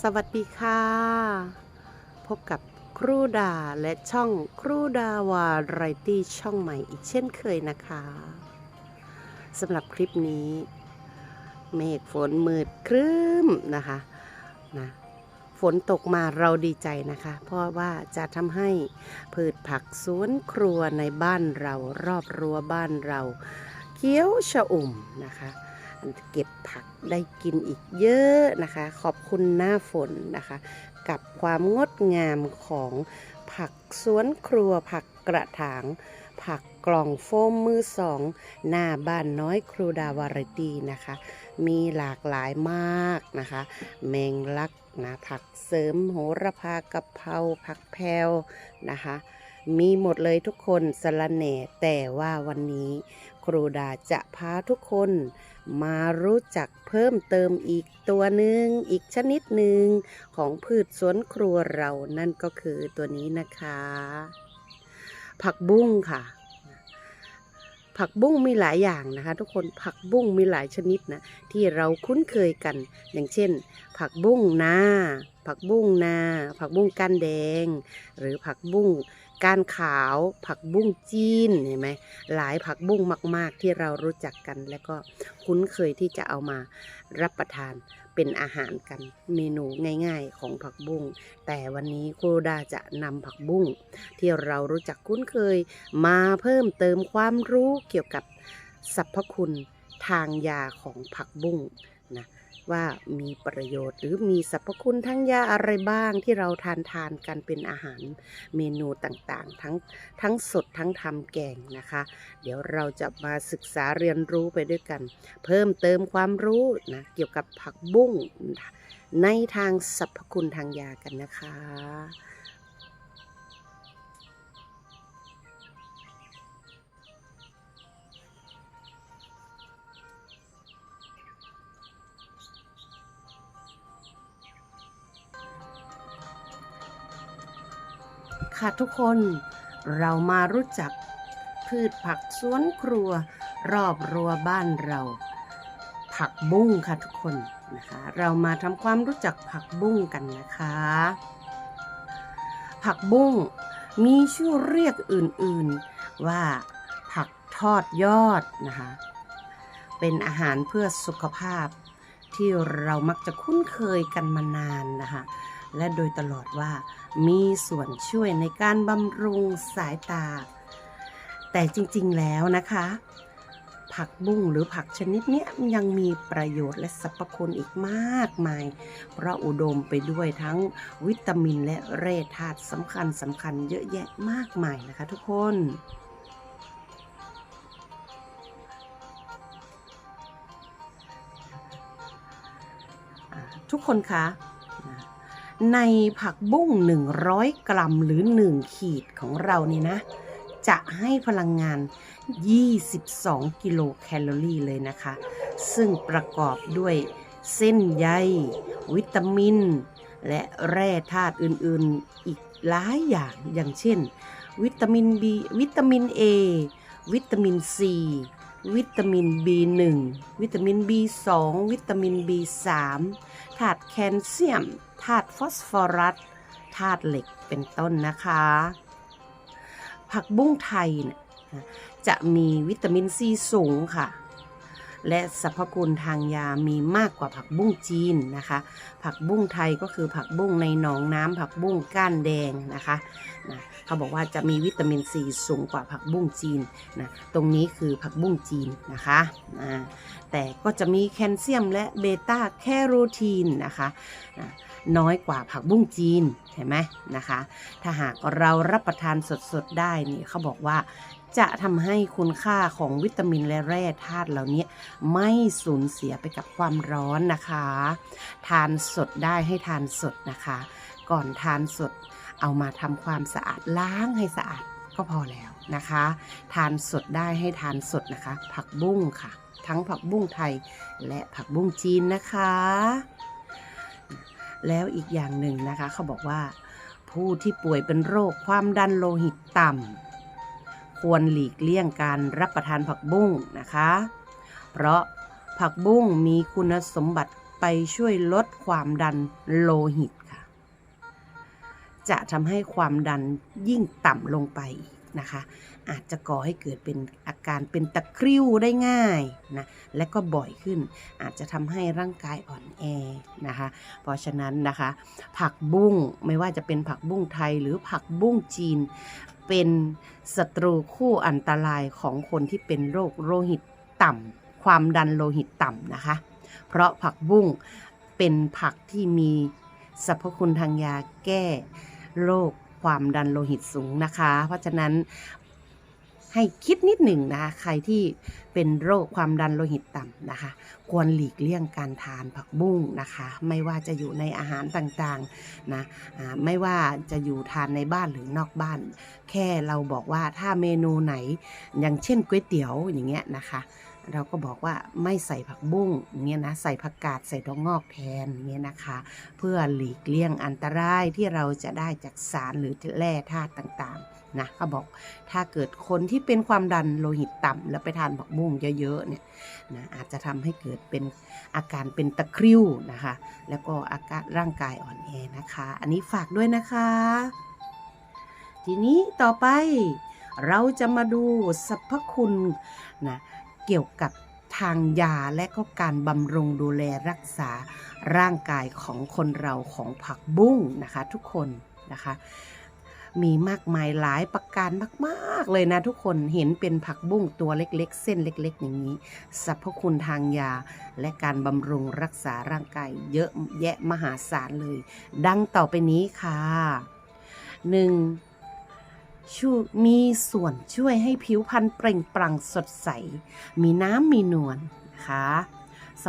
สวัสดีค่ะ พบกับครูดาและช่องครูดาวาไรตี้ช่องใหม่อีกเช่นเคยนะคะสำหรับคลิปนี้ เมฆฝนมืดครึ้มนะคะนะฝนตกมาเราดีใจนะคะ เพราะว่าจะทำให้พืชผักสวนครัวในบ้านเรารอบรั้วบ้านเรา เขียวชอุ่มนะคะ เก็บผักได้กินอีกเยอะนะคะ ขอบคุณหน้าฝนนะคะ กับความงดงามของผักสวนครัวผักกระถาง ผักกล่องโฟมมือสอง หน้าบ้านน้อยครูดาวารตีนะคะ มีหลากหลายมากนะคะ แมงลักนะผักเสริมโหระพากะเพราผักแพรวนะคะ มีหมดเลยทุกคนสละแหน่แต่ว่าวันนี้ครูดาจะพาทุกคน มารู้จักเพิ่มเติมอีกตัวหนึ่งอีกชนิดหนึ่งของพืชสวนครัวเรานั่นก็คือตัวนี้นะคะ ผักบุ้งค่ะ ผักบุ้งมีหลายอย่างนะคะ ทุกคนผักบุ้งมีหลายชนิดนะที่เราคุ้นเคยกัน อย่างเช่น ผักบุ้งนาผักบุ้งนาผักบุ้งก้านแดง หรือผักบุ้ง ก้านขาว ผักบุ้งจีนเห็นไหมหลายผักบุ้งมาก ๆ ที่เรารู้จักกัน และก็คุ้นเคยที่จะเอามารับประทานเป็นอาหารกันเมนูง่าย ๆ ของผักบุ้งแต่วันนี้ครูดาจะนำผักบุ้งที่เรารู้จักคุ้นเคย มาเพิ่มเติมความรู้เกี่ยวกับสรรพคุณทางยาของผักบุ้ง ว่ามีประโยชน์หรือมีสรรพคุณทั้งยาอะไรบ้างที่เราทานทานกันเป็นอาหารเมนูต่างๆ ทั้งทั้งสดทั้งทำแกงนะคะ เดี๋ยวเราจะมาศึกษาเรียนรู้ไปด้วยกัน เพิ่มเติมความรู้นะเกี่ยวกับผักบุ้งในทางสรรพคุณทางยากันนะคะ ค่ะทุกคนเรามารู้จักพืชผักสวนครัว รอบรั้วบ้านเรา ผักบุ้งค่ะทุกคนนะคะ เรามาทำความรู้จักผักบุ้งกันนะคะ ผักบุ้งมีชื่อเรียกอื่นๆว่าผักทอดยอดนะคะ เป็นอาหารเพื่อสุขภาพที่เรามักจะคุ้นเคยกันมานานนะคะ และโดยตลอดว่า มีส่วนช่วยในการบำรุงสายตา แต่จริงๆแล้วนะคะ ผักบุ้งหรือผักชนิดนี้ยังมีประโยชน์และสรรพคุณอีกมากมาย เพราะอุดมไปด้วยทั้งวิตามินและแร่ธาตุสำคัญสำคัญเยอะแยะมากมายนะคะทุกคนทุกคนคะ ในผักบุ้ง 100 กรัมหรือ 1 ขีดของเราเนี่ยนะ จะให้พลังงาน 22 กิโลแคลอรี่เลยนะคะ ซึ่งประกอบด้วยเส้นใย วิตามิน และแร่ธาตุอื่นๆ อีกหลายอย่างอย่างเช่น วิตามิน B วิตามิน A วิตามิน C วิตามิน B1 วิตามิน B2 วิตามิน B3 ธาตุแคลเซียม ธาตุฟอสฟอรัสธาตุเหล็กเป็นต้นนะคะ ผักบุ้งไทยเนี่ยจะมีวิตามินซีสูงค่ะ และสรรพคุณทางยามีมากกว่าผักบุ้งจีนนะคะ ผักบุ้งไทยก็คือผักบุ้งในหนองน้ำผักบุ้งก้านแดงนะคะนะเขาบอกว่าจะมีวิตามินซีสูงกว่าผักบุ้งจีนนะตรงนี้คือผักบุ้งจีนนะคะอ่าแต่ก็จะมีแคลเซียมและเบต้าแคโรทีนนะคะนะน้อยกว่าผักบุ้งจีนเห็นไหมนะคะ ถ้าหากเรารับประทานสดๆได้นี่เขาบอกว่า จะทำให้คุณค่าของวิตามินและแร่ธาตุเหล่านี้ไม่สูญเสียไปกับความร้อนนะคะ ทานสดได้ให้ทานสดนะคะ ก่อนทานสดเอามาทำความสะอาดล้างให้สะอาดก็พอแล้วนะคะ ทานสดได้ให้ทานสดนะคะ ผักบุ้งค่ะ ทั้งผักบุ้งไทยและผักบุ้งจีนนะคะ แล้วอีกอย่างหนึ่งนะคะเขาบอกว่าผู้ที่ป่วยเป็นโรคความดันโลหิตต่ำ ควรหลีกเลี่ยงการรับประทานผักบุ้งนะคะ เพราะผักบุ้งมีคุณสมบัติไปช่วยลดความดันโลหิตค่ะ จะทำให้ความดันยิ่งต่ำลงไปนะคะ อาจจะก่อให้เกิดเป็นอาการเป็นตะคริวได้ง่ายนะและก็บ่อยขึ้น อาจจะทำให้ร่างกายอ่อนแอนะคะเพราะฉะนั้นนะคะ ผักบุ้งไม่ว่าจะเป็นผักบุ้งไทยหรือผักบุ้งจีน เป็นศัตรูคู่อันตรายของคนที่เป็นโรคโลหิตต่ำความดันโลหิตต่ำนะคะ เพราะผักบุ้งเป็นผักที่มีสรรพคุณทางยาแก้โรคความดันโลหิตสูงนะคะ เพราะฉะนั้น ให้คิดนิดหนึ่งนะคะใครที่เป็นโรคความดันโลหิตต่ำนะคะ ควรหลีกเลี่ยงการทานผักบุ้งนะคะ ไม่ว่าจะอยู่ในอาหารต่างๆนะอ่าไม่ว่าจะอยู่ทานในบ้านหรือนอกบ้าน แค่เราบอกว่าถ้าเมนูไหน อย่างเช่นก๋วยเตี๋ยวอย่างเงี้ยนะคะเราก็บอกว่าไม่ใส่ผักบุ้งเงี้ยนะใส่ผักกาดใส่ดอกงอกแทนเงี้ยนะคะ เพื่อหลีกเลี่ยงอันตรายที่เราจะได้จากสารหรือแร่ธาตุต่างๆ นะเขาบอกถ้าเกิดคนที่เป็นความดันโลหิตต่ำแล้วไปทานผักบุ้งเยอะๆเนี่ยนะอาจจะทำให้เกิดเป็นอาการเป็นตะคริวนะคะ แล้วก็อาการร่างกายอ่อนแอนะคะ อันนี้ฝากด้วยนะคะ ทีนี้ต่อไปเราจะมาดูสรรพคุณนะเกี่ยวกับทางยาและก็การบำรุงดูแลรักษาร่างกายของคนเราของผักบุ้งนะคะทุกคนนะคะ มีมากมายหลายประการมาก ๆ เลยนะทุกคนเห็นเป็นผักบุ้งตัวเล็ก ๆ เส้นเล็ก ๆ อย่างนี้สรรพคุณทางยา และการบำรุงรักษาร่างกายเยอะแยะมหาศาลเลย ดังต่อไปนี้ค่ะ 1. ชูมีส่วนช่วยให้ผิวพรรณเปล่งปลั่งสดใส มีน้ำมีนวลนะคะ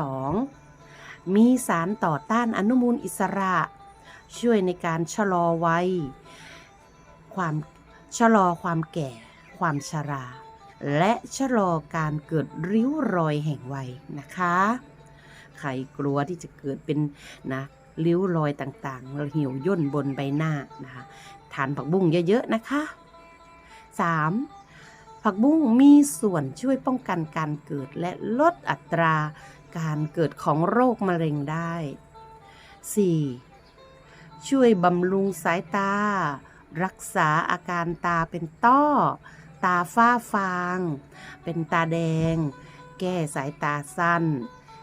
2. มีสารต่อต้านอนุมูลอิสระ ช่วยในการชะลอวัย ความชะลอความแก่ ความชรา และชะลอการเกิดริ้วรอยแห่งวัยนะคะ ใครกลัวที่จะเกิดเป็นนะริ้วรอยต่างๆเหี่ยวย่นบนใบหน้านะคะทานผักบุ้งเยอะๆนะคะ 3. ผักบุ้งมีส่วนช่วยป้องกันการเกิดและลดอัตราการเกิดของโรคมะเร็งได้ 4. ช่วยบำรุงสายตา รักษาอาการตาเป็นต้อ ตาฝ้าฟาง เป็นตาแดง แก้สายตาสั้น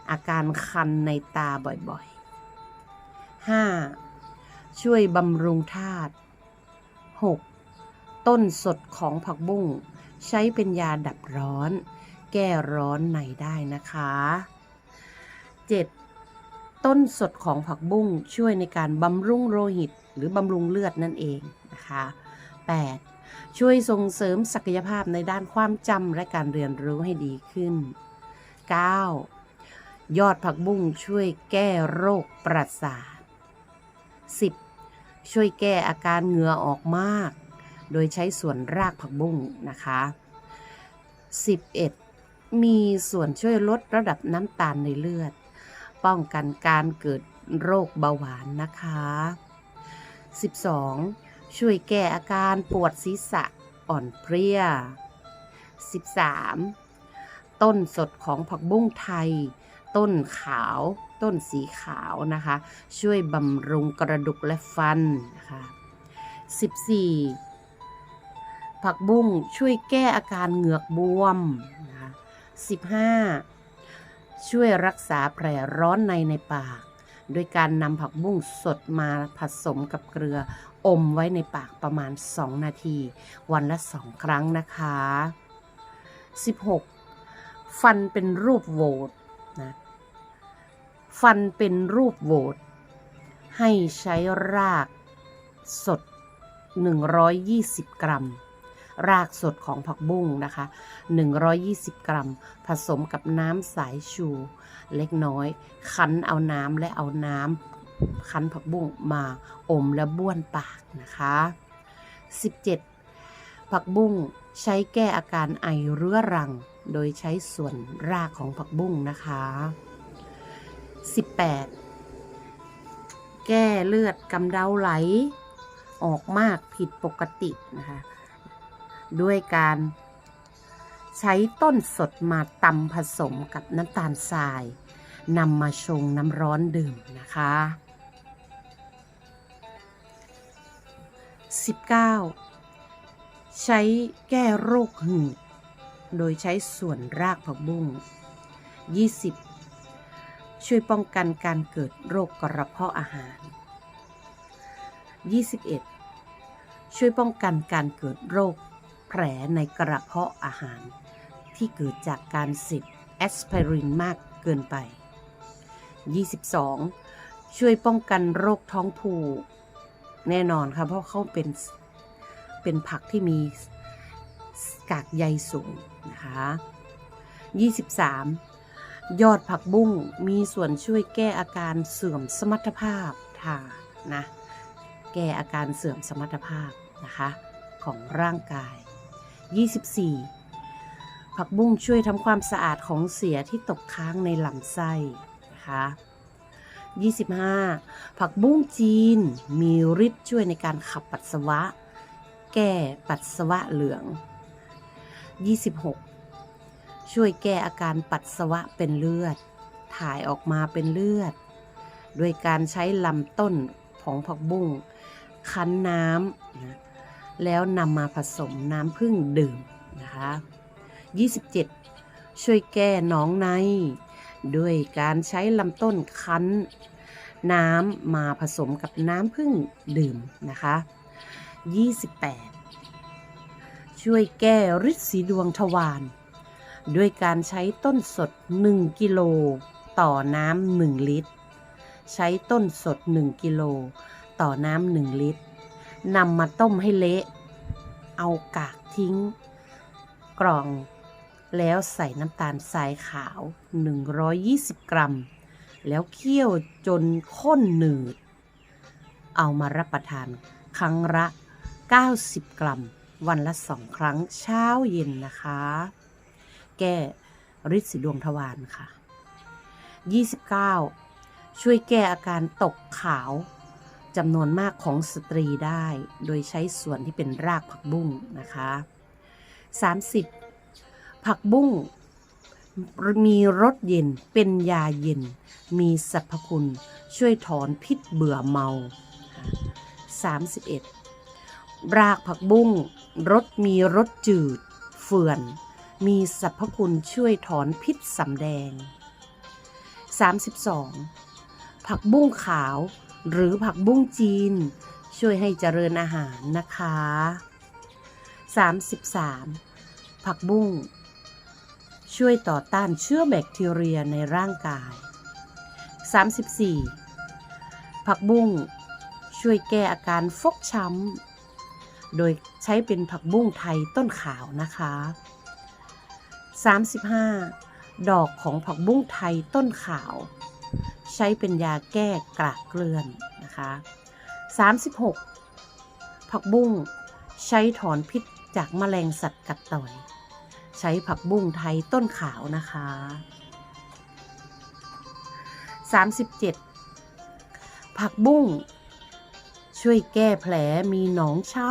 อาการคันในตาบ่อยๆ 5. ช่วยบำรุงธาตุ 6. ต้นสดของผักบุ้งใช้เป็นยาดับร้อน แก้ร้อนในได้นะคะ 7. ต้นสดของผักบุ้งช่วยในการบำรุงโลหิต หรือบำรุงเลือดนั่นเอง นะคะ 8. ช่วยส่งเสริมศักยภาพในด้านความจำและการเรียนรู้ให้ดีขึ้น 9. ยอดผักบุ้งช่วยแก้โรคประสาท 10. ช่วยแก้อาการเหงื่อออกมาก โดยใช้ส่วนรากผักบุ้งนะคะ 11. มีส่วนช่วยลดระดับน้ำตาลในเลือด ป้องกันการเกิดโรคเบาหวานนะคะ 12. ช่วยแก้อาการปวดศีรษะอ่อนเพลีย 13. ต้นสดของผักบุ้งไทย ต้นขาว ต้นสีขาวนะคะ ช่วยบำรุงกระดูกและฟันนะคะ 14. ผักบุ้งช่วยแก้อาการเหงือกบวมนะคะ 15. ช่วยรักษาแผลร้อนในในปาก โดยการนำผักบุ้งสดมาผสมกับเกลือ อมไว้ในปากประมาณ 2 นาที วันละ 2 ครั้งนะคะ 16. ฟันเป็นรูปโหวตนะฟันเป็นรูปโหวตให้ใช้รากสด 120 กรัม รากสดของผักบุ้งนะคะ 120 กรัม ผสมกับน้ำสายชู เล็กน้อย คั้นเอาน้ำและเอาน้ำ คั้นผักบุ้งมาอมและบ้วนปากนะคะ 17 ผักบุ้งใช้แก้อาการไอเรื้อรัง โดยใช้ส่วนรากของผักบุ้งนะคะ 18 แก้เลือดกำเดาไหล ออกมากผิดปกตินะคะด้วยการใช้ต้นสดมาตำผสมกับน้ำตาลทรายนำมาชงน้ำร้อนดื่มนะคะ 19 ใช้แก้โรคหืด โดยใช้ส่วนรากผักบุ้ง 20 ช่วยป้องกันการเกิดโรคกระเพาะอาหาร 21 ช่วยป้องกันการเกิดโรคแผลในกระเพาะอาหาร ที่เกิดจากการเสพแอสไพรินมากเกินไป 22 ช่วยป้องกันโรคท้องผูก แน่นอนค่ะเพราะเขาเป็นเป็นผักที่มีกากใยสูงนะคะ23 ยอดผักบุ้งมีส่วนช่วยแก้อาการเสื่อมสมรรถภาพค่ะนะแก้อาการเสื่อมสมรรถภาพนะคะของร่างกาย 24 ผักบุ้งช่วยทำความสะอาดของเสียที่ตกค้างในลำไส้นะคะ 25 ผักบุ้งจีนมีฤทธิ์ช่วยในการขับปัสสาวะ แก้ปัสสาวะเหลือง 26 ช่วยแก้อาการปัสสาวะเป็นเลือด ถ่ายออกมาเป็นเลือด โดยการใช้ลำต้นของผักบุ้งคั้นน้ำแล้วนำมาผสมน้ำผึ้งดื่มนะคะ 27 ช่วยแก้หนองใน ด้วยการใช้ลำต้นคั้น น้ำมาผสมกับน้ำผึ้งดื่มนะคะ 28 ช่วยแก้ฤทธิ์สีดวงทวารด้วยการใช้ต้นสด 1 กิโล ต่อน้ำ1ลิตร ใช้ต้นสด 1 กิโล ต่อน้ำ1ลิตรนำมาต้มให้เละ เอากากทิ้งกรอง แล้วใส่น้ำตาลทรายขาว 120 กรัม แล้วเคี่ยวจนข้นหนืด เอามารับประทานครั้งละ 90 กรัม วันละสองครั้งเช้าเย็นนะคะ แก้ฤทธิ์สีดวงทวารค่ะ 29 ช่วยแก้อาการตกขาวจำนวนมากของสตรีได้ โดยใช้ส่วนที่เป็นรากผักบุ้งนะคะ 30 ผักบุ้งมีรสเย็นเป็นยาเย็น มีสรรพคุณ ช่วยถอนพิษเบื่อเมา 31 รากผักบุ้งรสมีรสจืด เฟื่อน มีสรรพคุณช่วยถอนพิษสำแดง 32 ผักบุ้งขาว หรือผักบุ้งจีน ช่วยให้เจริญอาหารนะคะ 33 ผักบุ้ง ช่วยต่อต้านเชื้อแบคทีเรียในร่างกาย 34 ผักบุ้งช่วยแก้อาการฟกช้ำ โดยใช้เป็นผักบุ้งไทยต้นขาวนะคะ 35 ดอกของผักบุ้งไทยต้นขาว ใช้เป็นยาแก้กระเกลื่อนนะคะ 36 ผักบุ้งใช้ถอนพิษจากแมลงสัตว์กัดต่อย ใช้ผักบุ้งไทยต้นขาวนะคะ 37 ผักบุ้งช่วยแก้แผลมีหนองช้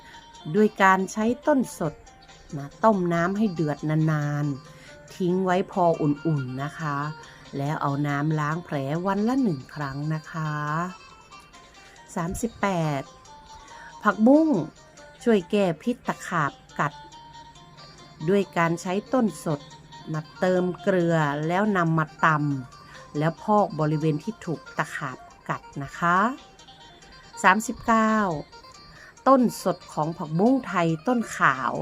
ำด้วยการใช้ต้นสดนะต้มน้ำให้เดือดนานๆ ทิ้งไว้พออุ่นๆนะคะ แล้วเอาน้ำล้างแผลวันละหนึ่งครั้งนะคะ 38 ผักบุ้งช่วยแก้พิษตะขาบกัด ด้วยการใช้ต้นสดมาเติมเกลือแล้วนำมาตำแล้วพอกบริเวณที่ถูกตะขาบกัดนะคะ 39 ต้นสดของผักบุ้งไทยต้นขาว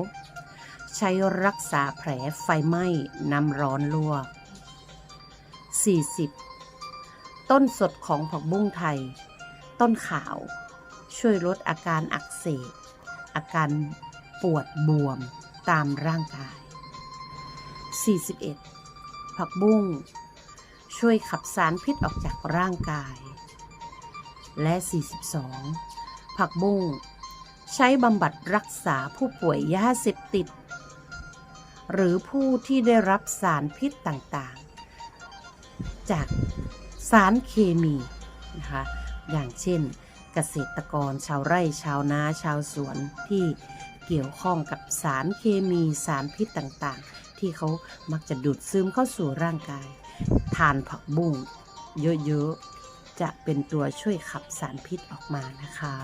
ใช้รักษาแผลไฟไหม้น้ำร้อนลวก 40 ต้นสดของผักบุ้งไทย ต้นขาว ช่วยลดอาการอักเสบอาการปวดบวม ตามร่างกาย 41 ผักบุ้ง ช่วยขับสารพิษออกจากร่างกาย และ 42 ผักบุ้ง ใช้บำบัดรักษาผู้ป่วยยาเสพติด หรือผู้ที่ได้รับสารพิษต่างๆ จากสารเคมีนะคะอย่างเช่นเกษตรกรชาวไร่ชาวนาชาวสวนที่ เกี่ยวข้องกับสารเคมีสารพิษต่างๆ ที่เขามักจะดูดซึมเข้าสู่ร่างกาย ทานผักบุ้งเยอะๆ จะเป็นตัวช่วยขับสารพิษออกมานะคะ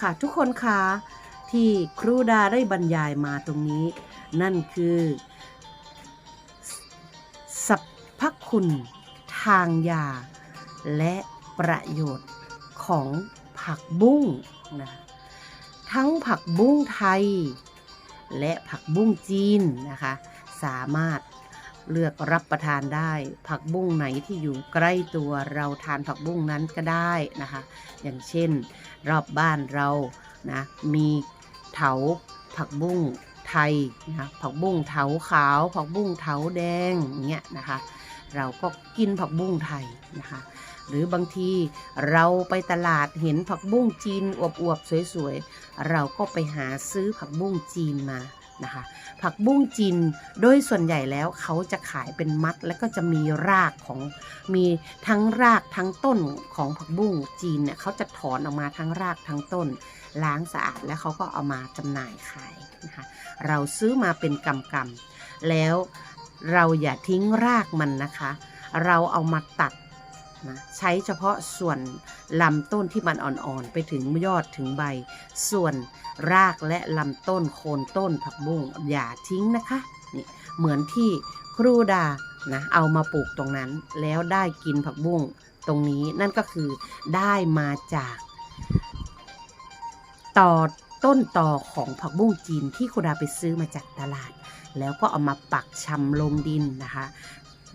ค่ะทุกคนคะที่ครูดาได้บรรยายมาตรงนี้ นั่นคือสรรพคุณทางยาและประโยชน์ของ ผักบุ้งนะทั้งผักบุ้งไทย และผักบุ้งจีนนะคะ สามารถเลือกรับประทานได้ ผักบุ้งไหนที่อยู่ใกล้ตัวเราทานผักบุ้งนั้นก็ได้นะคะ อย่างเช่น รอบบ้านเรานะมีเถาผักบุ้งไทยนะผักบุ้งเถาขาว ผักบุ้งเถาแดงอย่างเงี้ยนะคะ เราก็กินผักบุ้งไทยนะคะ หรือบางทีเราไปตลาดเห็นผักบุ้งจีนอวบๆสวยๆ เราก็ไปหาซื้อผักบุ้งจีนมานะคะผักบุ้งจีนโดยส่วนใหญ่แล้วเขาจะขายเป็นมัด แล้วก็จะมีรากของมีทั้งรากทั้งต้นของผักบุ้งจีนเนี่ยเขาจะถอนออกมาทั้งรากทั้งต้น ล้างสะอาดแล้วเขาก็เอามาจำหน่ายขายนะคะเราซื้อมาเป็นกำกำแล้วเราอย่าทิ้งรากมันนะคะ เราเอามาตัด นะใช้เฉพาะส่วนลำต้นที่มันอ่อนๆ ไปถึงยอดถึงใบ ส่วนรากและลำต้นโคนต้นผักบุ้งอย่าทิ้งนะคะนี่เหมือนที่ครูดานะเอามาปลูกตรงนั้นแล้วได้กินผักบุ้งตรงนี้นั่นก็คือได้มาจาก ต่อต้นต่อของผักบุ้งจีนที่คุณดาไปซื้อมาจากตลาด แล้วก็เอามาปักชำลงดินนะคะ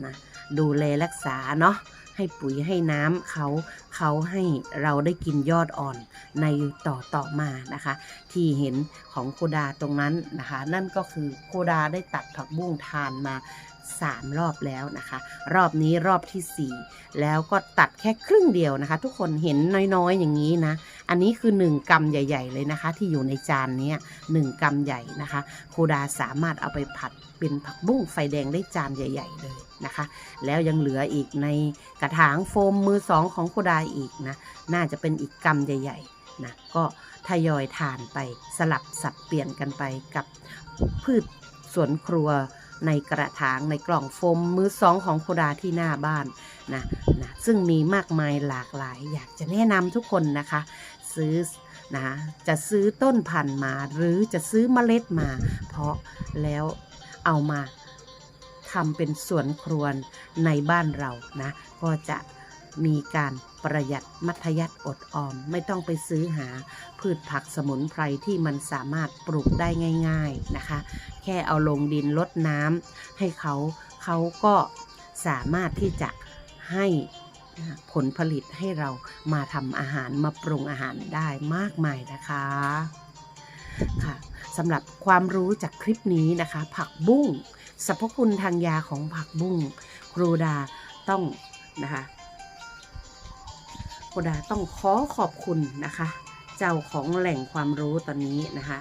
นะดูแลรักษาเนาะ ให้ปุ๋ยให้น้ำเขาเขาให้เราได้กินยอดอ่อนในต่อต่อมานะคะ ที่เห็นของโคดาตรงนั้นนะคะ นั่นก็คือโคดาได้ตัดผักบุ้งทานมา สามรอบแล้วนะคะ รอบนี้รอบที่สี่แล้วก็ตัดแค่ครึ่งเดียวนะคะ ทุกคนเห็นน้อยๆอย่างนี้นะ อันนี้คือ 1กำใหญ่ ๆ เลยนะคะ ที่อยู่ในจานนี้ยหนึ่งกำใหญ่นะคะครูดาสามารถเอาไปผัดเป็นผักบุ้งไฟแดงได้จานใหญ่ ๆ เลยนะคะ แล้วยังเหลืออีกในกระถางโฟมมือสองของครูดาอีกนะน่าจะเป็นอีกกำใหญ่ๆนะก็ทยอยทานไปสลับสับเปลี่ยนกันไปกับพืชสวนครัว ในกระถางในกล่องโฟมมือสองของโคดาที่หน้าบ้านนะนะซึ่งมีมากมายหลากหลาย อยากจะแนะนำทุกคนนะคะ ซื้อนะจะซื้อต้นพันธุ์มาหรือจะซื้อเมล็ดมา เพราะแล้วเอามาทำเป็นสวนครัวในบ้านเรานะ ก็จะ มีการประหยัดมัธยัติอดออม ไม่ต้องไปซื้อหาพืชผักสมุนไพรที่มันสามารถปลูกได้ง่าย ๆนะคะ แค่เอาลงดินลดน้ำให้เขาเขาก็สามารถที่จะให้ผลผลิตให้เรามาทำอาหารมาปรุงอาหารได้มากมายนะคะค่ะสำหรับความรู้จากคลิปนี้นะคะ ผักบุ้งสรรพคุณทางยาของผักบุ้งครูดาต้องนะคะ ครูดาต้องขอขอบคุณนะคะ เจ้าของแหล่งความรู้ตอนนี้นะคะ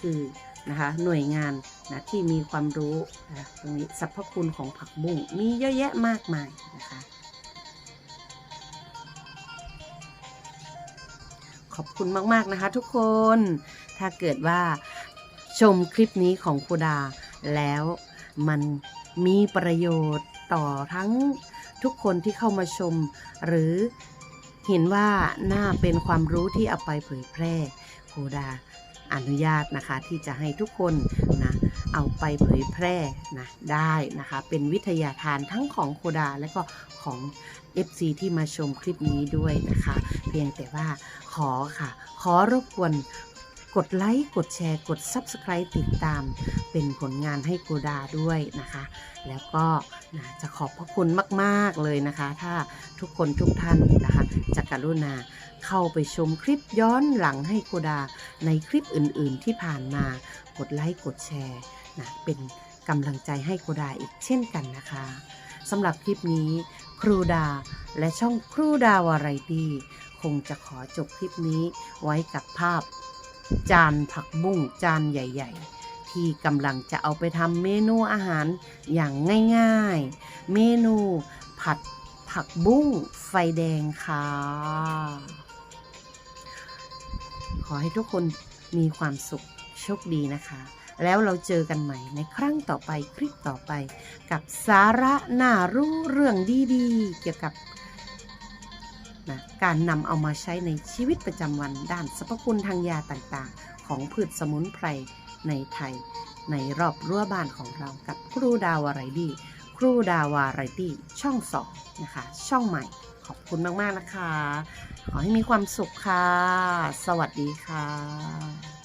คือนะคะหน่วยงานนะที่มีความรู้ตรงนี้สรรพคุณของผักบุ้งมีเยอะแยะมากมายนะคะ ขอบคุณมาก ๆ นะคะทุกคน ถ้าเกิดว่าชมคลิปนี้ของครูดาแล้วมันมีประโยชน์ต่อทั้ง ทุกคนที่เข้ามาชม หรือเห็นว่าน่าเป็นความรู้ที่เอาไปเผยแพร่ครูดาอนุญาตนะคะที่จะให้ทุกคนนะเอาไปเผยแพร่นะได้นะคะ เป็นวิทยาทานทั้งของโคดาและก็ของ FC ที่มาชมคลิปนี้ด้วยนะคะ เพียงแต่ว่าขอค่ะ ขอรบกวน กดไลค์ กดแชร์ กด Subscribe ติดตาม เป็นผลงานให้โกดาด้วยนะคะ แล้วก็นะจะขอบพระคุณมากๆเลยนะคะ ถ้าทุกคนทุกท่านนะคะจะกรุณาเข้าไปชมคลิปย้อนหลังให้โกดา ในคลิปอื่นๆที่ผ่านมา กดไลค์ กดแชร์นะเป็นกำลังใจให้ครูดาอีกเช่นกันนะคะสำหรับคลิปนี้ครูดาและช่องครูดาวาไรตี้คงจะขอจบคลิปนี้ไว้กับภาพ จานผักบุ้งจานใหญ่ ๆ ที่กำลังจะเอาไปทำเมนูอาหารอย่างง่าย ๆ เมนูผัดผักบุ้งไฟแดงค่ะ ขอให้ทุกคนมีความสุขโชคดีนะคะ แล้วเราเจอกันใหม่ในครั้งต่อไปคลิปต่อไป กับสาระน่ารู้เรื่องดีๆ เกี่ยวกับ นะการนำเอามาใช้ในชีวิตประจำวันด้านสรรพคุณทางยาต่างๆ ของพืชสมุนไพรในไทย ในรอบรั้วบ้านของเรากับครูดาวารายดีครูดาวารายดีช่องสองนะคะ ช่องใหม่ขอบคุณมาก ๆ นะคะ ขอให้มีความสุขค่ะ สวัสดีค่ะ